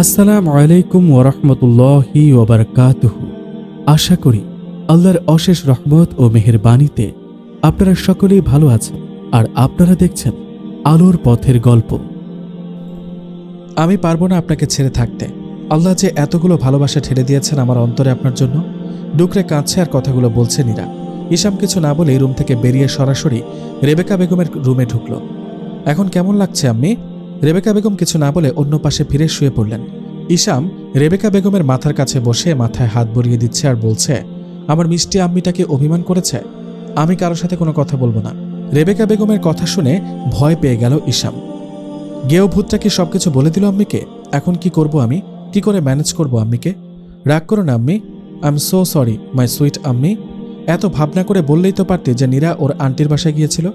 আসসালামু আলাইকুম ওরহমতুল্লাহি ওবরকাতুহু আশা করি আল্লাহর অশেষ রহমত ও মেহেরবাণীতে আপনারা সকলেই ভালো আছেন আর আপনারা দেখছেন আলোর পথের গল্প। আমি পারব না আপনাকে ছেড়ে থাকতে। আল্লাহ যে এতগুলো ভালোবাসা ঠেলে দিয়েছেন আমার অন্তরে আপনার জন্য, ডুকরে কাঁদছে আর কথাগুলো বলছে নীরা। ইসাম কিছু না বলে রুম থেকে বেরিয়ে সরাসরি রেবেকা বেগমের রুমে ঢুকলো। এখন কেমন লাগছে, আম্মি? রেবেকা বেগম কিছু না বলে অন্য পাশে ফিরে শুয়ে পড়লেন। ইসাম রেবেকা বেগমের মাথার কাছে বসে মাথায় হাত ভরিয়ে দিচ্ছে আর বলছে, আমার মিষ্টি আম্মিটাকে অভিমান করেছে? আমি কারোর সাথে কোনো কথা বলব না। রেবেকা বেগমের কথা শুনে ভয় পেয়ে গেল ইসাম গেও ভূতটা কি সবকিছু বলে দিল আম্মিকে? এখন কি করব আমি? কি করে ম্যানেজ করব আম্মিকে? রাগ করো না আম্মি। I am so sorry my sweet আম্মি। এত ভাবনা করে বললেই তো পারতে যে নীরা ওর আন্টির বাসায় গিয়েছিল।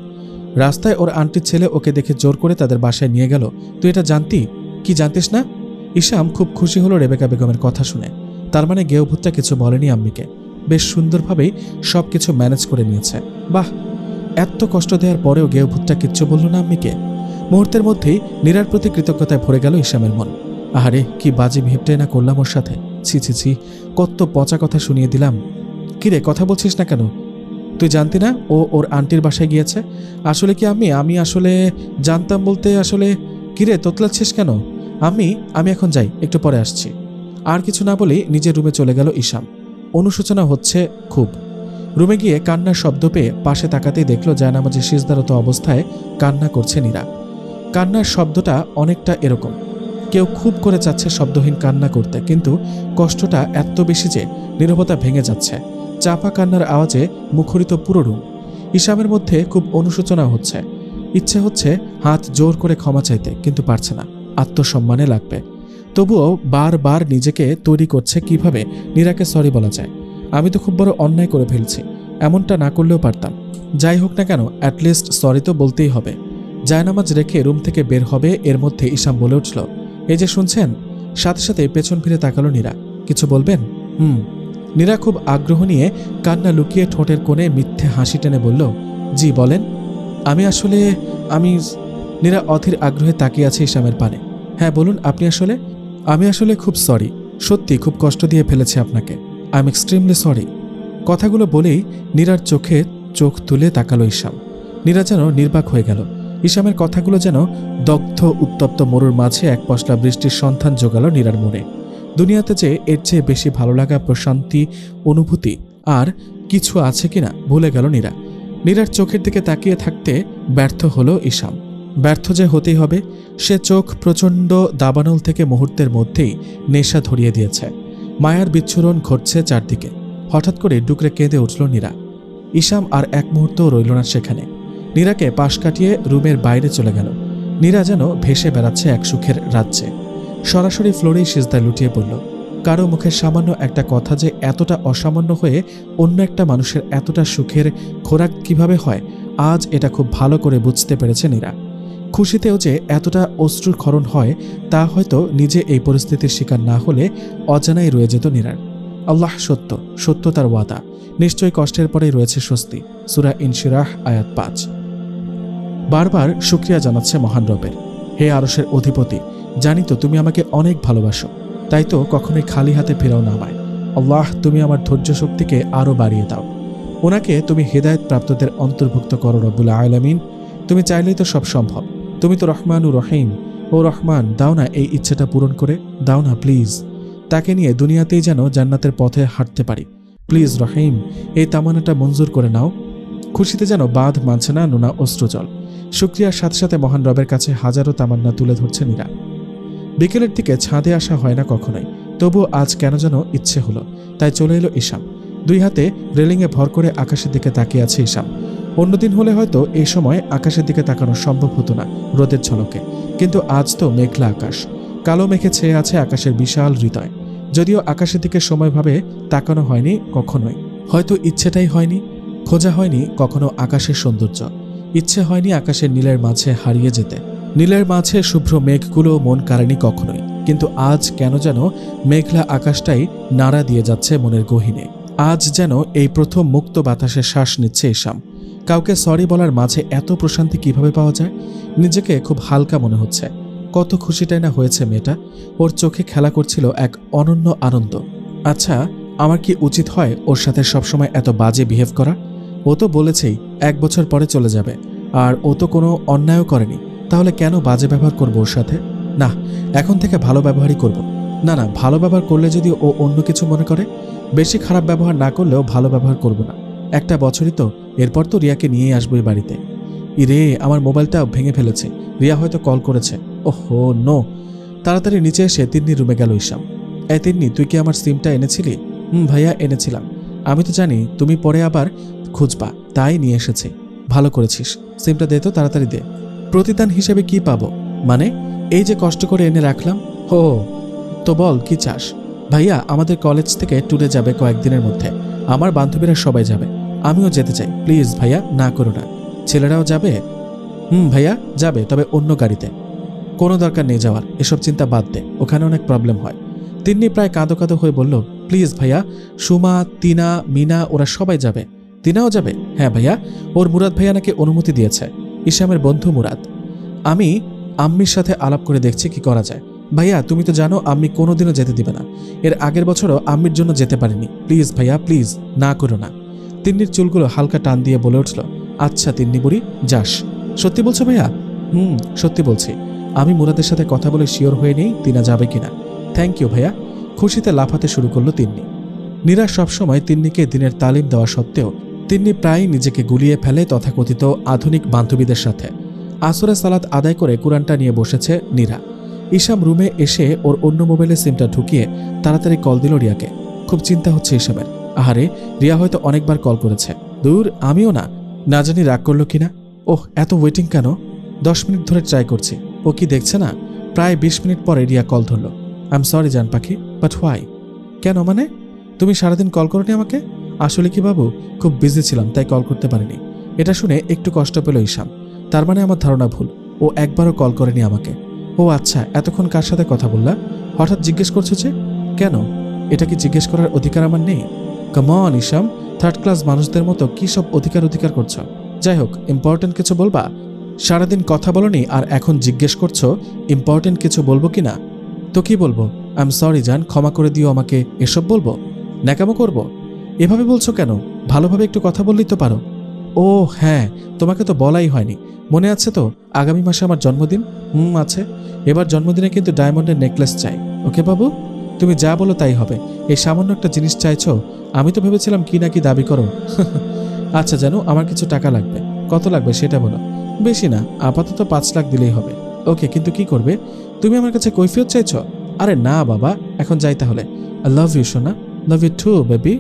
রাস্তায় ওর আন্টির ছেলে ওকে দেখে জোর করে তাদের বাসায় নিয়ে গেল। তুই এটা জানতি? কি জানতিস না? ইসাম খুব খুশি হলো রেবেকা বেগমের কথা শুনে। তার মানে গেও ভূতটা কিছু বলেনি আম্মিকে। বেশ সুন্দরভাবেই সব কিছু ম্যানেজ করে নিয়েছে। বাহ! এত কষ্ট দেওয়ার পরেও গেও ভূতটা কিচ্ছু বলল না আম্মিকে? মুহূর্তের মধ্যেই নীরার প্রতি কৃতজ্ঞতায় ভরে গেল ইসামের মন। আহারে, কি বাজে ভিপটাই না করলাম ওর সাথে। ছি ছি ছি, কত পচা কথা শুনিয়ে দিলাম। কিরে, কথা বলছিস না কেন? তুই জানতি না ও ওর আন্টির বাসায় গিয়েছে? আসলে কি আমি? আমি আসলে জানতাম বলতে আসলে, কিরে, তোতলাচ্ছিস কেন? আমি আমি এখন যাই, একটু পরে আসছি। আর কিছু না বলেই নিজের রুমে চলে গেল ইসাম অনুশোচনা হচ্ছে খুব। রুমে গিয়ে কান্নার শব্দ পেয়ে পাশে তাকাতেই দেখল জায়নামাজে সিজদারত অবস্থায় কান্না করছে নীরা। কান্নার শব্দটা অনেকটা এরকম। কেউ খুব করে চাচ্ছে শব্দহীন কান্না করতে, কিন্তু কষ্টটা এত বেশি যে নীরবতা ভেঙে যাচ্ছে। চাপা কান্নার আওয়াজে মুখরিত পুরো রুম। ইসামের মধ্যে খুব অনুশোচনা হচ্ছে। ইচ্ছে হচ্ছে হাত জোর করে ক্ষমা চাইতে, কিন্তু পারছে না। আত্মসম্মানে লাগবে। তবুও বারবার নিজেকে তৈরি করছে কীভাবে, নীরাকে সরি বলা যায়। আমি তো খুব বড় অন্যায় করে ফেলছি। এমনটা না করলেও পারতাম। যাই হোক না কেন অ্যাটলিস্ট সরি তো বলতেই হবে। জায়নামাজ রেখে রুম থেকে বের হবে, এর মধ্যে ইসাম বলে উঠল। এই যে শুনছেন? সাথে সাথে পেছন ফিরে তাকালো নীরা। কিছু বলবেন? হুম। নীরা খুব আগ্রহ নিয়ে কান্না লুকিয়ে ঠোঁটের কোণে মিথ্যে হাসি টেনে বলল, জি, বলেন। আমি আসলে, আমি নীরা অধীর আগ্রহে তাকিয়ে আছে ইসামের পানে। হ্যাঁ বলুন, আপনি আসলে? আমি আসলে খুব সরি। সত্যি, খুব কষ্ট দিয়ে ফেলেছি আপনাকে। I am extremely sorry. কথাগুলো বলেই নীরার চোখে চোখ তুলে তাকালো ইসাম নীরা যেন নির্বাক হয়ে গেল। ইসামের কথাগুলো যেন দগ্ধ, উত্তপ্ত মরুর মাঝে এক পশলা বৃষ্টির সন্ধান জোগালো নীরার মনে। দুনিয়াতে যে এর চেয়ে বেশি ভালো লাগা, প্রশান্তি, অনুভূতি আর কিছু আছে কিনা ভুলে গেল নীরা। নীরার চোখের দিকে তাকিয়ে থাকতে ব্যর্থ হলো ইসাম ব্যর্থ যে হতেই হবে, সে চোখ প্রচণ্ড দাবানল থেকে মুহূর্তের মধ্যেই নেশা ধরিয়ে দিয়েছে। মায়ার বিচ্ছুরণ ঘটছে চারদিকে। হঠাৎ করে ডুকরে কেঁদে উঠল নীরা। ইসাম আর এক মুহূর্তও রইল না সেখানে। নীরাকে পাশ কাটিয়ে রুমের বাইরে চলে গেল। নীরা যেন ভেসে বেড়াচ্ছে এক সুখের রাজ্যে। সরাসরি ফ্লোরেই সিজদায় লুটিয়ে পড়ল। কারও মুখের সামান্য একটা কথা যে এতটা অসামান্য হয়ে অন্য একটা মানুষের এতটা সুখের খোরাক কীভাবে হয়, আজ এটা খুব ভালো করে বুঝতে পেরেছে নীরা। খুশিতেও যে এতটা অশ্রুর ক্ষরণ হয়, তা হয়তো নিজে এই পরিস্থিতির শিকার না হলে অজানাই রয়ে যেত নীরার। আল্লাহ সত্য সত্য তার ওয়াদা। নিশ্চয়ই কষ্টের পরেই রয়েছে স্বস্তি। সুরা ইনশিরাহ, আয়াত পাঁচ। বারবার শুক্রিয়া জানাচ্ছে মহান রবের। হে আরসের অধিপতি জানি তো, তুমি আমাকে অনেক ভালোবাসো। তাই তো কখনোই খালি হাতে ফেরাও না আমায়। আল্লাহ, তুমি আমার ধৈর্য শক্তিকে আরও বাড়িয়ে দাও। ওনাকে তুমি হেদায়ত প্রাপ্তদের অন্তর্ভুক্ত করো রব্বুল আলমিন। তুমি চাইলেই তো সব সম্ভব। তুমি তো রহমান ও রহিম। ও রহমান, দাও না এই ইচ্ছাটা পূরণ করে। দাও না, প্লিজ। তাকে নিয়ে দুনিয়াতেই যেন জান্নাতের পথে হাঁটতে পারি। প্লিজ, রহিম, এই তামানাটা মঞ্জুর করে নাও। খুশিতে যেন বাঁধ মানছে না নোনা অস্ত্রজল। শুক্রিয়ার সাথে সাথে মহান রবের কাছে হাজারো তামান্না তুলে ধরছে নীরা বিকেলের দিকে ছাদে আসা হয় না কখনোই, তবুও আজ কেন যেন ইচ্ছে হলো। তাই চলে এলো ইশাম দুই হাতে রেলিংয়ে ভর করে আকাশের দিকে তাকিয়ে আছে ইসাম অন্যদিন হলে হয়তো এই সময় আকাশের দিকে তাকানো সম্ভব হতো না রোদের ঝলকে, কিন্তু আজ তো মেঘলা আকাশ। কালো মেঘে ছেয়ে আছে আকাশের বিশাল হৃদয়। যদিও আকাশের দিকে সময়ভাবে তাকানো হয়নি কখনোই। হয়তো ইচ্ছেটাই হয়নি, খোঁজা হয়নি কখনো আকাশের সৌন্দর্য। ইচ্ছে হয়নি আকাশের নীলের মাঝে হারিয়ে যেতে। নীলের মাঝে শুভ্র মেঘগুলো মন কাড়েনি কখনোই, কিন্তু আজ কেন যেন মেঘলা আকাশটাই নাড়া দিয়ে যাচ্ছে মনের গহিনে। আজ যেন এই প্রথম মুক্ত বাতাসে শ্বাস নিচ্ছে ইসাম কাউকে সরি বলার মাঝে এত প্রশান্তি কীভাবে পাওয়া যায়? নিজেকে খুব হালকা মনে হচ্ছে। কত খুশিটাই না হয়েছে মেয়েটা। ওর চোখে খেলা করছিল এক অনন্য আনন্দ। আচ্ছা আমার কি উচিত হয় ওর সাথে সবসময় এত বাজে বিহেভ করা? ও তো বলেছেই, এক বছর পরে চলে যাবে। আর ও তো কোনো অন্যায়ও করেনি। তাহলে কেন বাজে ব্যবহার করব ওর সাথে? না, এখন থেকে ভালো ব্যবহারই করব। না না, ভালো ব্যবহার করলে যদি ও অন্য কিছু মনে করে, বেশি খারাপ ব্যবহার না করলেও ভালো ব্যবহার করব না। একটা বছরই তো, এরপর তো রিয়াকে নিয়েই আসব এই বাড়িতে। ইরে, আমার মোবাইলটা ভেঙে ফেলেছে। রিয়া হয়তো কল করেছে। ওহো, নো। তাড়াতাড়ি নিচে এসে তিন্নি রুমে গেল ইসাম এ তিন্নি, তুই কি আমার সিমটা এনেছিলি? হুম, ভাইয়া, এনেছিলাম। আমি তো জানি, তুমি পরে আবার খুঁজবা, তাই নিয়ে এসেছি। ভালো করেছিস। সিমটা দে তো, তাড়াতাড়ি দে। প্রতিদান হিসেবে কি পাব? মানে এই যে কষ্ট করে এনে রাখলাম, হো তো বল, কি চাস? ভাইয়া, আমাদের কলেজ থেকে ট্যুরে যাবে কয়েকদিনের মধ্যে। আমার বান্ধবীরা সবাই যাবে। আমিও যেতে চাই। প্লিজ ভাইয়া, না করো না। ছেলেরাও যাবে? হুম, ভাইয়া, যাবে, তবে অন্য গাড়িতে। কোনো দরকার নেই যাওয়ার। এসব চিন্তা বাদ দে। ওখানে অনেক প্রবলেম হয়। তিন্নি প্রায় কাঁদো কাঁদো হয়ে বলল প্লিজ ভাইয়া, সুমা তিনা মিনা, ওরা সবাই যাবে। তিনাও যাবে? হ্যাঁ ভাইয়া, ওর মুরাদ ভাইয়া নাকি অনুমতি দিয়েছে। ইসামের বন্ধু মুরাদ। আমি আম্মির সাথে আলাপ করে দেখছি কি করা যায়। ভাইয়া, তুমি তো জানো আম্মি কোনোদিনও যেতে দিবে না। এর আগের বছরও আম্মির জন্য যেতে পারিনি। প্লিজ ভাইয়া, প্লিজ না করো না। তিন্নির চুলগুলো হালকা টান দিয়ে বলে উঠল আচ্ছা তিন্নি বুড়ি, যাস। সত্যি বলছো ভাইয়া? হুম, সত্যি বলছি। আমি মুরাদের সাথে কথা বলে শিওর হয়ে নেই তিনা যাবে কিনা। থ্যাংক ইউ ভাইয়া। খুশিতে লাফাতে শুরু করল তিন্নি। নীরা সবসময় তিন্নিকে দিনের তালিম দেওয়া সত্ত্বেও তিন্নি প্রায় নিজেকে গুলিয়ে ফেলে তথাকথিত আধুনিক বান্ধবীদের সাথে। আসরে সালাত আদায় করে কোরআনটা নিয়ে বসেছে নীরা। ইসাম রুমে এসে ওর অন্য মোবাইলে সিমটা ঢুকিয়ে তাড়াতাড়ি কল দিল রিয়াকে। খুব চিন্তা হচ্ছে ইসামের আহারে, রিয়া হয়তো অনেকবার কল করেছে। দূর, আমিও না। না জানি রাগ করল কিনা। ওহ, এত ওয়েটিং কেন? দশ মিনিট ধরে ট্রাই করছি। ও কি দেখছে না? প্রায় বিশ মিনিট পরে রিয়া কল ধরলো। আই এম সরি জান পাখি বাট হোয়াই কেন মানে? তুমি সারাদিন কল করনি আমাকে? আসলে কি বাবু? খুব বিজি ছিলাম, তাই কল করতে পারিনি। এটা শুনে একটু কষ্ট পেল ঈশান। তার মানে আমার ধারণা ভুল। ও একবারও কল করেনি আমাকে। ও আচ্ছা এতক্ষণ কার সাথে কথা বললা? হঠাৎ জিজ্ঞেস করছ যে? কেন? এটা কি জিজ্ঞেস করার অধিকার আমার নেই? কমন ইসাম থার্ড ক্লাস মানুষদের মতো কি সব অধিকার অধিকার করছ? যাই হোক ইম্পর্টেন্ট কিছু বলবা? সারাদিন কথা বলনি আর এখন জিজ্ঞেস করছ ইম্পর্টেন্ট কিছু বলব কি না তো কি বলব? আই এম সরি জান, ক্ষমা করে দিও আমাকে, এসব বলব? ন্যাকামো করব? এভাবে বলছো কেন? ভালোভাবে একটু কথা বললেই তো পারো। ও হ্যাঁ তোমাকে তো বলাই হয়নি। মনে আছে তো, আগামী মাসে আমার জন্মদিন? হুম, আছে। এবার জন্মদিনে কিন্তু ডায়মন্ডের নেকলেস চাই। ওকে বাবু? তুমি যা বলো তাই হবে। এই সামান্য একটা জিনিস চাইছো, আমি তো ভেবেছিলাম কি না কি দাবি করো। আচ্ছা জানো, আমার কিছু টাকা লাগবে। কত লাগবে সেটা বলো। বেশি না, আপাতত পাঁচ লাখ দিলেই হবে। ওকে, কিন্তু কি করবে? তুমি আমার কাছে কৈফিয়ত চাইছো? আরে না, বাবা, এখন যাই তাহলে। আই লাভ ইউ সোনা। লাভ ইউ টু বেবি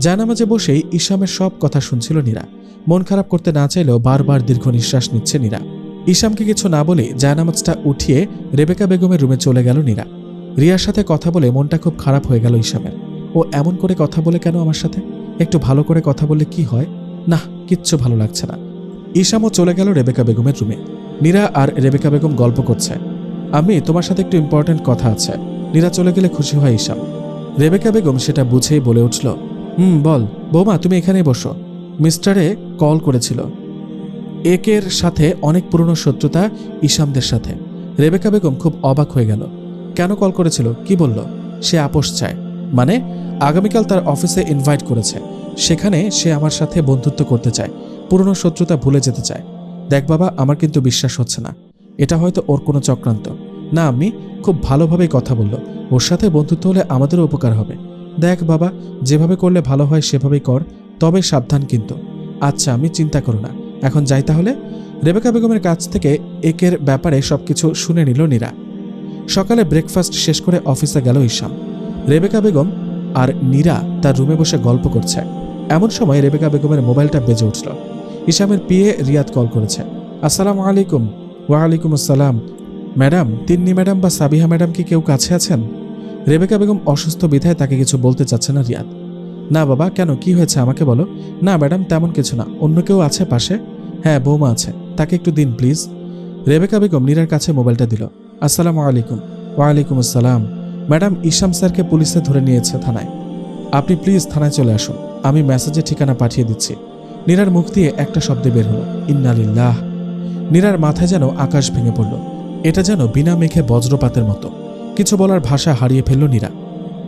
জানামাজে বসেই ইসামের সব কথা শুনছিল নীরা। মন খারাপ করতে না চাইলেও বারবার দীর্ঘ নিঃশ্বাস নিচ্ছে নীরা। ইসামকে কিছু না বলে জায়নামাজটা উঠিয়ে রেবেকা বেগমের রুমে চলে গেল নীরা। রিয়ার সাথে কথা বলে মনটা খুব খারাপ হয়ে গেল ইসামের ও এমন করে কথা বলে কেন আমার সাথে? একটু ভালো করে কথা বললে কি হয়? না কিচ্ছু ভালো লাগছে না। ইসামও চলে গেল রেবেকা বেগমের রুমে। নীরা আর রেবেকা বেগম গল্প করছে। আমি তোমার সাথে একটু ইম্পর্ট্যান্ট কথা আছে। নীরা চলে গেলে খুশি হয় ইসাম রেবেকা বেগম সেটা বুঝেই বলে উঠল হুম, বল। বৌমা, তুমি এখানে বসো। মিস্টারে কল করেছিল। একের সাথে অনেক পুরনো শত্রুতা ইসামদের সাথে। রেবেকা বেগম খুব অবাক হয়ে গেল। কেন কল করেছিল? কি বলল? সে আপোষ চায়। মানে আগামীকাল তার অফিসে ইনভাইট করেছে। সেখানে সে আমার সাথে বন্ধুত্ব করতে চায়। পুরনো শত্রুতা ভুলে যেতে চায়। দেখ বাবা, আমার কিন্তু বিশ্বাস হচ্ছে না। এটা হয়তো ওর কোনো চক্রান্ত। না আমি খুব ভালোভাবেই কথা বলল। ওর সাথে বন্ধুত্ব হলে আমাদেরও উপকার হবে। দেখ বাবা, যেভাবে করলে ভালো হয় সেভাবেই কর, তবে সাবধান কিন্তু। আচ্ছা আমি চিন্তা করো না। এখন যাই তাহলে। রেবেকা বেগমের কাছ থেকে একের ব্যাপারে সবকিছু শুনে নিল নীরা। সকালে ব্রেকফাস্ট শেষ করে অফিসে গেল ইসাম রেবেকা বেগম আর নীরা তার রুমে বসে গল্প করছে। এমন সময় রেবেকা বেগমের মোবাইলটা বেজে উঠল। ইসামের পিয়ে রিয়াদ কল করেছে। আসসালামু আলাইকুম। ওয়ালাইকুম আসসালাম। ম্যাডাম, তিন্নি ম্যাডাম বা সাবিহা ম্যাডাম কি কেউ কাছে আছেন? রেবেকা বেগম অসুস্থ বিধায় তাকে কিছু বলতে চাচ্ছে না রিয়াদ। না বাবা, কেন? কি হয়েছে আমাকে বলো? না ম্যাডাম, তেমন কিছু না। অন্য কেউ আছে পাশে? হ্যাঁ বৌমা আছে। তাকে একটু দিন, প্লিজ। রেবেকা বেগম নীরার কাছে মোবাইলটা দিল। আসসালামু আলাইকুম। ওয়ালাইকুম আসসালাম। ম্যাডাম ইসাম স্যারকে পুলিশে ধরে নিয়েছে থানায়। আপনি প্লিজ থানায় চলে আসুন। আমি মেসেজে ঠিকানা পাঠিয়ে দিচ্ছি। নীরার মুখ দিয়ে একটা শব্দে বের হলো। ইন্নালিল্লাহ নীরার মাথায় যেন আকাশ ভেঙে পড়ল। এটা যেন বিনা মেঘে বজ্রপাতের মতো। কিছু বলার ভাষা হারিয়ে ফেলল নীরা।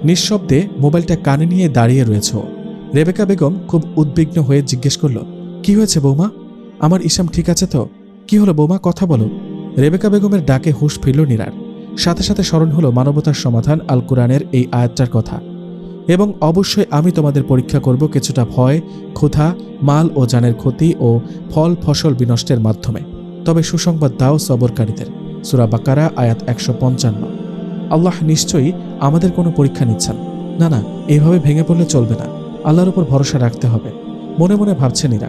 নিঃশব্দে মোবাইলটা কানে নিয়ে দাঁড়িয়ে রয়েছে রেবেকা বেগম খুব উদ্বিগ্ন হয়ে জিজ্ঞেস করল, কি হয়েছে বৌমা? আমার ইসাম ঠিক আছে তো? কি হলো বৌমা? কথা বলো। রেবেকা বেগমের ডাকে হুঁশ ফিরল নীরার। সাথে সাথে স্মরণ হলো মানবতার সমাধান আল কোরআনের এই আয়াতটার কথা। এবং অবশ্যই আমি তোমাদের পরীক্ষা করব কিছুটা ভয়, ক্ষুধা, মাল ও জানের ক্ষতি ও ফল, ফসল বিনষ্টের মাধ্যমে। তবে সুসংবাদ দাও সবরকারীদের। সুরা বাকারা, আয়াত একশো পঞ্চান্ন। আল্লাহ নিশ্চয়ই আমাদের কোনো পরীক্ষা নিচ্ছেন। না না এইভাবে ভেঙে পড়লে চলবে না। আল্লাহর উপর ভরসা রাখতে হবে। মনে মনে ভাবছে নীরা।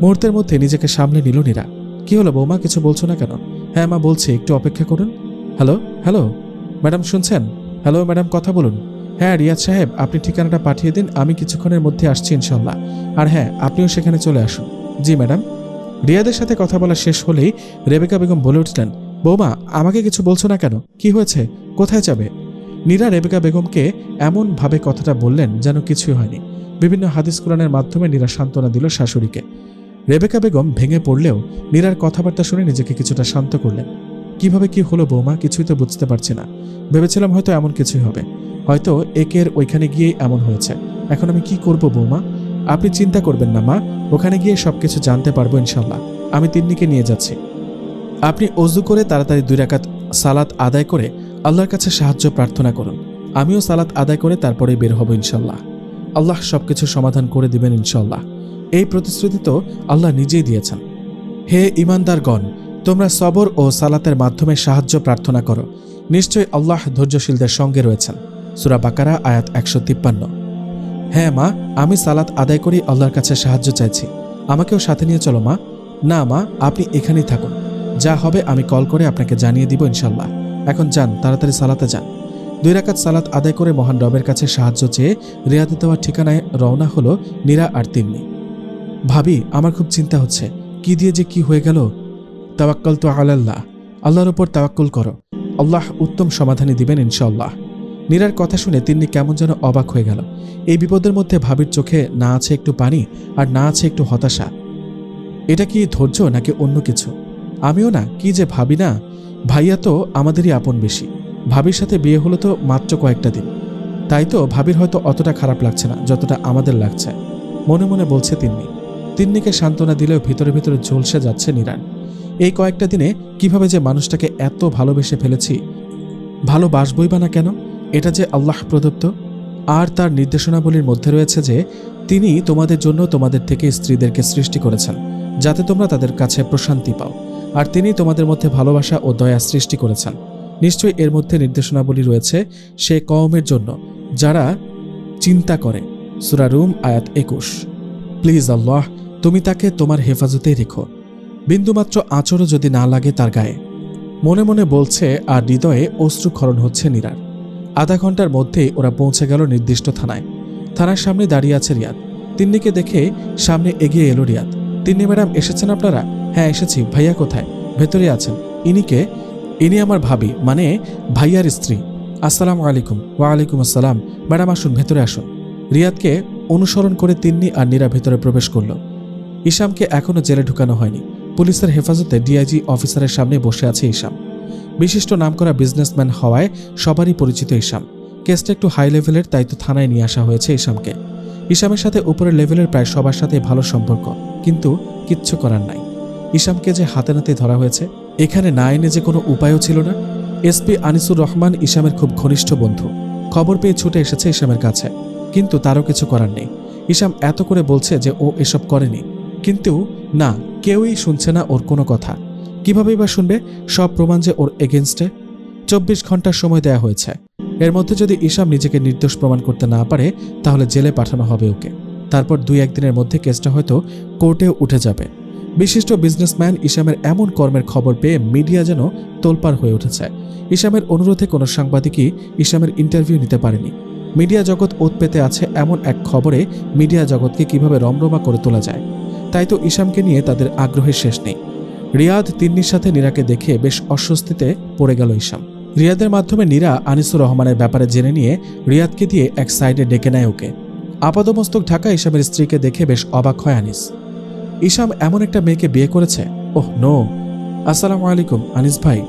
মুহূর্তের মধ্যে নিজেকে সামলে নিল নীরা। কি হলো বৌমা, কিছু বলছো না কেন? হ্যাঁ মা, বলছি, একটু অপেক্ষা করুন। হ্যালো হ্যালো, ম্যাডাম শুনছেন? হ্যালো, ম্যাডাম, কথা বলুন। হ্যাঁ রিয়াদ সাহেব, আপনি ঠিকানাটা পাঠিয়ে দিন, আমি কিছুক্ষণের মধ্যে আসছি ইনশাল্লাহ আর হ্যাঁ আপনিও সেখানে চলে আসুন। জি, ম্যাডাম। রিয়াদের সাথে কথা বলা শেষ হলেই রেবেকা বেগম বলে উঠলেন, বৌমা, আমাকে কিছু বলছো না কেন? কি হয়েছে? কোথায় যাবে? নীরা রেবেকা বেগমকে এমনভাবে কথাটা বললেন যেন কিছুই হয়নি। বিভিন্ন হাদিস কোরআনের মাধ্যমে নীরা সান্ত্বনা দিল শাশুড়িকে। রেবেকা বেগম ভেঙে পড়লেও নীরার কথাবার্তা শুনে নিজেকে কিছুটা শান্ত করলেন। কীভাবে কি হলো বৌমা, কিছুই তো বুঝতে পারছি না। ভেবেছিলাম হয়তো এমন কিছুই হবে। হয়তো একের ওইখানে গিয়েই এমন হয়েছে। এখন আমি কি করব বৌমা? আপনি চিন্তা করবেন না মা, ওখানে গিয়ে সবকিছু জানতে পারব ইনশাল্লাহ আমি তিন্নিকে নিয়ে যাচ্ছি। আপনি অজু করে তাড়াতাড়ি দুই রাকাত সালাত আদায় করে আল্লাহর কাছে সাহায্য প্রার্থনা করুন। আমিও সালাত আদায় করে তারপরে বের হব ইনশাল্লাহ। আল্লাহ সবকিছু সমাধান করে দিবেন ইনশাল্লাহ। এই প্রতিশ্রুতি তো আল্লাহ নিজেই দিয়েছেন। হে ইমানদারগণ তোমরা সবর ও সালাতের মাধ্যমে সাহায্য প্রার্থনা করো। নিশ্চয়ই আল্লাহ ধৈর্যশীলদের সঙ্গে রয়েছেন। সুরা বাকারা, আয়াত একশো তিপ্পান্ন। হ্যাঁ মা, আমি সালাত আদায় করি আল্লাহর কাছে সাহায্য চাইছি। আমাকেও সাথে নিয়ে চলো মা। না মা, আপনি এখানেই থাকুন। যা হবে আমি কল করে আপনাকে জানিয়ে দিব ইনশাল্লাহ। এখন যান, তাড়াতাড়ি সালাতে যান। দুই রাকাত সালাত আদায় করে মহান রবের কাছে সাহায্য চেয়ে রিয়াদে দেওয়ার ঠিকানায় রওনা হলো নীরা আর তিন্নি। ভাবি, আমার খুব চিন্তা হচ্ছে। কি দিয়ে যে কি হয়ে গেল? তাওয়াক্কাল তো আলাল্লাহ। আল্লাহর উপর তাওয়াক্কুল করো। আল্লাহ উত্তম সমাধানই দিবেন ইনশাল্লাহ নীরার কথা শুনে তিন্নি কেমন যেন অবাক হয়ে গেল। এই বিপদের মধ্যে ভাবির চোখে না আছে একটু পানি আর না আছে একটু হতাশা। এটা কি ধৈর্য নাকি অন্য কিছু? আমিও না, কি যে ভাবি না? ভাইয়া তো আমাদেরই আপন বেশি। ভাবির সাথে বিয়ে হলো তো মাত্র কয়েকটা দিন। তাই তো ভাবির হয়তো অতটা খারাপ লাগছে না, যতটা আমাদের লাগছে। মনে মনে বলছে তিন্নি। তিন্নিকে সান্ত্বনা দিলেও ভিতরে ভিতরে ঝলসে যাচ্ছে নিরান। এই কয়েকটা দিনে কীভাবে যে মানুষটাকে এত ভালোবেসে ফেলেছি, ভালো ভালোবাসবই বা না কেন? এটা যে আল্লাহ প্রদত্ত। আর তার নির্দেশনাবলীর মধ্যে রয়েছে যে তিনি তোমাদের জন্য তোমাদের থেকে স্ত্রীদেরকে সৃষ্টি করেছেন, যাতে তোমরা তাদের কাছে প্রশান্তি পাও। আর তিনি তোমাদের মধ্যে ভালোবাসা ও দয়া সৃষ্টি করেছেন। নিশ্চয়ই এর মধ্যে নির্দেশনাবলী রয়েছে সে কওমের জন্য, যারা চিন্তা করে। সুরা রুম, আয়াত একুশ। প্লিজ আল্লাহ, তুমি তাকে তোমার হেফাজতে রেখো। বিন্দুমাত্র আচরও যদি না লাগে তার গায়ে। মনে মনে বলছে, আর হৃদয়ে অশ্রুক্ষরণ হচ্ছে নিরার। আধা ঘণ্টার মধ্যেই ওরা পৌঁছে গেল নির্দিষ্ট থানায়। থানার সামনে দাঁড়িয়ে আছে রিয়াদ। তিন্নিকে দেখে সামনে এগিয়ে এলো রিয়াদ। তিন্নি ম্যাডাম, এসেছেন আপনারা? হ্যাঁ এসেছি। ভাইয়া কোথায়? ভেতরে আছেন। ইনিকে ইনি আমার ভাবি মানে ভাইয়ার স্ত্রী। আসসালামু আলাইকুম। ওয়ালাইকুম আসসালাম। ম্যাডাম, আসুন, ভেতরে আসুন। রিয়াদকে অনুসরণ করে তিন্নি আর নীরা ভেতরে প্রবেশ করল। ইসামকে এখনও জেলে ঢুকানো হয়নি। পুলিশের হেফাজতে ডিআইজি অফিসারের সামনে বসে আছে ইসাম বিশিষ্ট নামকরা বিজনেসম্যান হওয়ায় সবারই পরিচিত ইসাম কেসটা একটু হাই লেভেলের, তাই তো থানায় নিয়ে আসা হয়েছে ইসামকে ইসামের সাথে উপরের লেভেলের প্রায় সবার সাথে ভালো সম্পর্ক, কিন্তু কিচ্ছু করার নাই। ইসামকে যে হাতে নাতে ধরা হয়েছে, এখানে না এনে যে কোনো উপায়ও ছিল না। এসপি আনিসুর রহমান ইসামের খুব ঘনিষ্ঠ বন্ধু। খবর পেয়ে ছুটে এসেছে ইসামের কাছে। কিন্তু তারও কিছু করার নেই। ইসাম এত করে বলছে যে ও এসব করেনি। কিন্তু না, কেউই শুনছে না ওর কোনো কথা। কিভাবেই বা শুনবে? সব প্রমাণ যে ওর এগেনস্টে চব্বিশ ঘণ্টার সময় দেয়া হয়েছে। এর মধ্যে যদি ইসাম নিজেকে নির্দোষ প্রমাণ করতে না পারে, তাহলে জেলে পাঠানো হবে ওকে। তারপর দুই একদিনের মধ্যে কেসটা হয়তো কোর্টেও উঠে যাবে। বিশিষ্ট বিজনেসম্যান ইসামের এমন কর্মের খবর পেয়ে মিডিয়া যেন তোলপাড় হয়ে উঠেছে। ইসামের অনুরোধে কোনো সাংবাদিকই ইসামের ইন্টারভিউ নিতে পারেনি। মিডিয়া জগৎ ওত পেতে আছে এমন এক খবরে মিডিয়া জগৎকে কীভাবে রমরমা করে তোলা যায়, তাই তো ইসামকে নিয়ে তাদের আগ্রহের শেষ নেই। রিয়াদ তিন্নির সাথে নীরাকে দেখে বেশ অস্বস্তিতে পড়ে গেল ইসাম রিয়াদের মাধ্যমে নীরা আনিসুর রহমানের ব্যাপারে জেনে নিয়ে রিয়াদকে দিয়ে এক সাইডে ডেকে নেয় ওকে। আপাদমস্তক ঢাকা ইসামের স্ত্রীকে দেখে বেশ অবাক হয় আনিস। ইসাম এমন একটা মেয়েকে বিয়ে করেছে। Oh, no. আসসালামু আলাইকুম, আনিস ভাই।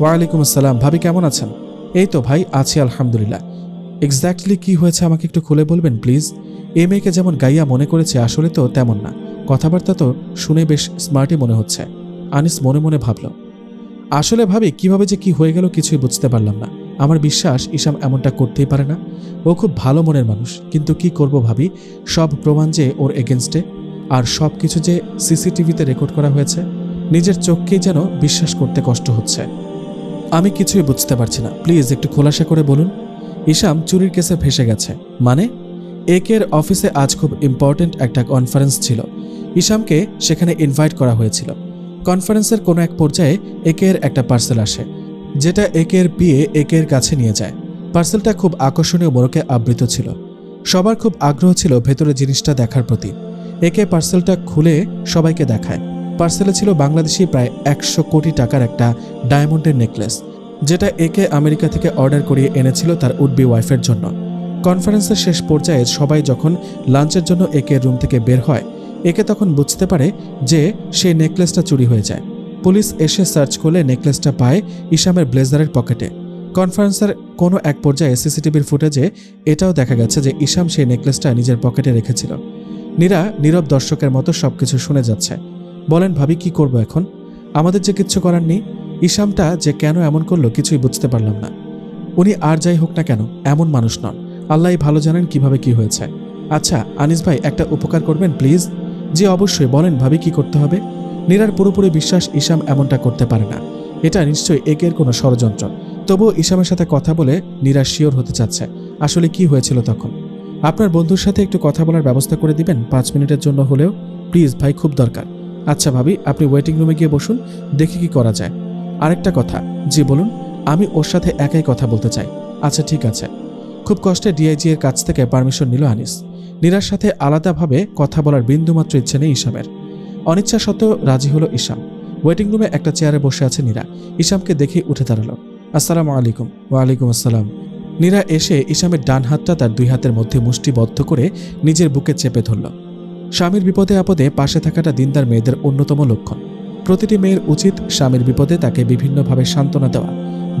ওয়ালাইকুম আসসালাম, ভাবি কেমন আছেন? এই তো ভাই, আছি আলহামদুলিল্লাহ। এক্স্যাক্টলি কি হয়েছে আমাকে একটু খুলে বলবেন প্লিজ এ মেয়েকে যেমন গাইয়া মনে করেছে, আসলে তো তেমন না। কথাবার্তা তো শুনে বেশ স্মার্টই মনে হচ্ছে। আনিস মনে মনে ভাবল, আসলে ভাবি, কীভাবে যে কি হয়ে গেল কিছুই বুঝতে পারলাম না। আমার বিশ্বাস ইসাম এমনটা করতেই পারে না। ও খুব ভালো মনের মানুষ। কিন্তু কি করব ভাবি? সব প্রমাণ যে ওর এগেনস্টে আর সব কিছু যে সিসিটিভিতে রেকর্ড করা হয়েছে, নিজের চোখকেই যেন বিশ্বাস করতে কষ্ট হচ্ছে। আমি কিছুই বুঝতে পারছি না। প্লিজ, একটু খোলাসা করে বলুন। ইসাম চুরির কেসে ভেসে গেছে। মানে? একের অফিসে আজ খুব ইম্পর্ট্যান্ট একটা কনফারেন্স ছিল। ইসামকে সেখানে ইনভাইট করা হয়েছিল। কনফারেন্সের কোনো এক পর্যায়ে একের একটা পার্সেল আসে, যেটা একের বিয়ে একের কাছে নিয়ে যায়। পার্সেলটা খুব আকর্ষণীয় মোড়কে আবৃত ছিল। সবার খুব আগ্রহ ছিল ভেতরে জিনিসটা দেখার প্রতি। একে পার্সেলটা খুলে সবাইকে দেখায়। পার্সেলে ছিল বাংলাদেশি প্রায় একশো কোটি টাকার একটা ডায়মন্ডের নেকলেস, যেটা একে আমেরিকা থেকে অর্ডার করিয়ে এনেছিল তার উডবি ওয়াইফের জন্য। কনফারেন্সের শেষ পর্যায়ে সবাই যখন লাঞ্চের জন্য একে রুম থেকে বের হয়, একে তখন বুঝতে পারে যে সেই নেকলেসটা চুরি হয়ে যায়। পুলিশ এসে সার্চ করলে নেকলেসটা পায় ইসামের ব্লেজারের পকেটে। কনফারেন্সের কোনো এক পর্যায়ে সিসিটিভির ফুটেজে এটাও দেখা গেছে যে ইসাম সেই নেকলেসটা নিজের পকেটে রেখেছিল। নীরা নীরব দর্শকের মতো সবকিছু শুনে যাচ্ছে। বলেন, ভাবি, কি করব এখন? আমাদের যে কিচ্ছু করার নেই। ইসামটা যে কেন এমন করল কিছুই বুঝতে পারলাম না। উনি আর যাই হোক না কেন, এমন মানুষ নন। আল্লাহই ভালো জানেন কীভাবে কি হয়েছে। আচ্ছা আনিস ভাই, একটা উপকার করবেন, প্লিজ? জি, অবশ্যই। বলেন, ভাবি, কি করতে হবে? নীরার পুরোপুরি বিশ্বাস ইসাম এমনটা করতে পারে না। এটা নিশ্চয়ই একের কোনো ষড়যন্ত্র। তবুও ইসামের সাথে কথা বলে নীরা শিওর হতে চাচ্ছে। আসলে কি হয়েছিল তখন? আপনার বন্ধুর সাথে একটু কথা বলার ব্যবস্থা করে দিবেন, পাঁচ মিনিটের জন্য হলেও। প্লিজ ভাই, খুব দরকার। আচ্ছা ভাবি, আপনি ওয়েটিং রুমে গিয়ে বসুন, দেখি কি করা যায়। আরেকটা কথা, জি বলুন, আমি ওর সাথে একাই কথা বলতে চাই। আচ্ছা ঠিক আছে। খুব কষ্টে ডিআইজি এর কাছ থেকে পারমিশন নিল আনিস। নীরার সাথে আলাদাভাবে কথা বলার বিন্দুমাত্র ইচ্ছে নেই ইসামের অনিচ্ছা সত্ত্বেও রাজি হলো ইসাম ওয়েটিং রুমে একটা চেয়ারে বসে আছে নীরা। ইসামকে দেখে উঠে দাঁড়াল। আসসালামু আলাইকুম। ওয়ালাইকুম আসসালাম। নীরা এসে ইসামের ডান হাতটা তার দুই হাতের মধ্যে মুষ্টিবদ্ধ করে নিজের বুকে চেপে ধরল। স্বামীর বিপদে আপদে পাশে থাকাটা দিনদার মেয়েদের অন্যতম লক্ষণ। প্রতিটি মেয়ের উচিত স্বামীর বিপদে তাকে বিভিন্নভাবে সান্ত্বনা দেওয়া,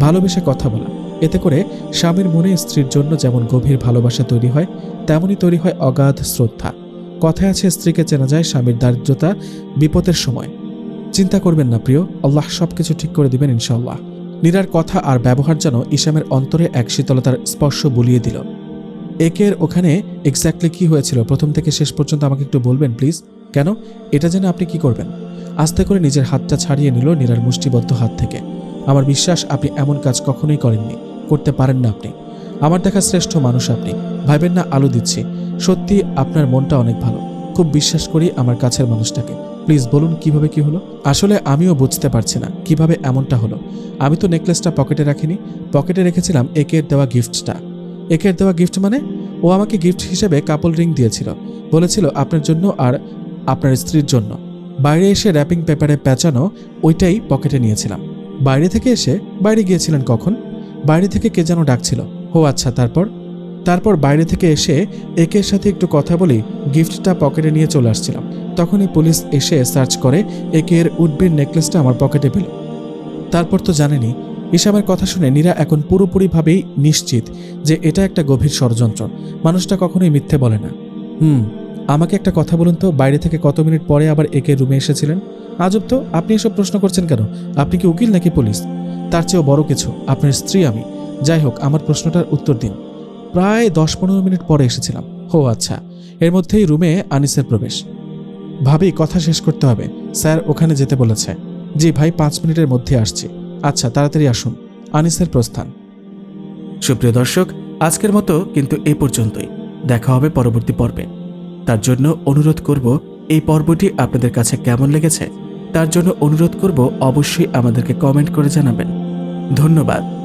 ভালোবেসে কথা বলা। এতে করে স্বামীর মনে স্ত্রীর জন্য যেমন গভীর ভালোবাসা তৈরি হয় তেমনই তৈরি হয় অগাধ শ্রদ্ধা। কথায় আছে, স্ত্রীকে চেনা যায় স্বামীর দারিদ্রতা বিপদের সময়। চিন্তা করবেন না প্রিয়, আল্লাহ সবকিছু ঠিক করে দিবেন ইনশাল্লাহ নীরার কথা আর ব্যবহার যেন ইসামের অন্তরে এক শীতলতার স্পর্শ বুলিয়ে দিল। একের ওখানে এক্স্যাক্টলি কি হয়েছিল? প্রথম থেকে শেষ পর্যন্ত আমাকে একটু বলবেন প্লিজ কেন? এটা যেন আপনি কি করবেন? আস্তে করে নিজের হাতটা ছাড়িয়ে নিল নীরার মুষ্টিবদ্ধ হাত থেকে। আমার বিশ্বাস, আপনি এমন কাজ কখনোই করেননি। করতে পারেন না আপনি। আমার দেখা শ্রেষ্ঠ মানুষ আপনি। ভাইবেন না, আলো দিচ্ছি। সত্যি, আপনার মনটা অনেক ভালো। খুব বিশ্বাস করি আমার কাছের মানুষটাকে। প্লিজ বলুন কীভাবে কি হলো? আসলে আমিও বুঝতে পারছি না কীভাবে এমনটা হলো। আমি তো নেকলেসটা পকেটে রাখিনি। পকেটে রেখেছিলাম একের দেওয়া গিফটটা। একের দেওয়া গিফট মানে? ও আমাকে গিফট হিসেবে কাপল রিং দিয়েছিল। বলেছিল আপনার জন্য আর আপনার স্ত্রীর জন্য। বাইরে এসে র্যাপিং পেপারে পেঁচানো ওইটাই পকেটে নিয়েছিলাম। বাইরে থেকে এসে বাইরে গিয়েছিলেন কখন? বাইরে থেকে কে যেন ডাকছিল। ও আচ্ছা তারপর? তারপর বাইরে থেকে এসে একের সাথে একটু কথা বলেই গিফটটা পকেটে নিয়ে চলে আসছিলাম। তখনই পুলিশ এসে সার্চ করে একের উডবির নেকলেসটা আমার পকেটে পেল। তারপর তো জানেনি ইসামের কথা শুনে নীরা এখন পুরোপুরিভাবেই নিশ্চিত যে এটা একটা গভীর ষড়যন্ত্র। মানুষটা কখনোই মিথ্যে বলে না। হুম, আমাকে একটা কথা বলুন তো, বাইরে থেকে কত মিনিট পরে আবার একে রুমে এসেছিলেন? আজব তো, আপনি এসব প্রশ্ন করছেন কেন? আপনি কি উকিল নাকি পুলিশ? তার চেয়েও বড় কিছু, আপনার স্ত্রী আমি। যাই হোক, আমার প্রশ্নটার উত্তর দিন। প্রায় দশ পনেরো মিনিট পরে এসেছিলাম। ও আচ্ছা এর মধ্যেই রুমে আনিসের প্রবেশ। ভাবি কথা শেষ করতে হবে। স্যার ওখানে যেতে বলেছে। জি ভাই, পাঁচ মিনিটের মধ্যে আসছি। আচ্ছা তাড়াতাড়ি আসুন। আনিসের প্রস্থান। সুপ্রিয় দর্শক, আজকের মতো কিন্তু এ পর্যন্তই। দেখা হবে পরবর্তী পর্বে। তার জন্য অনুরোধ করব, এই পর্বটি আপনাদের কাছে কেমন লেগেছে? তার জন্য অনুরোধ করব, অবশ্যই আমাদেরকে কমেন্ট করে জানাবেন। ধন্যবাদ।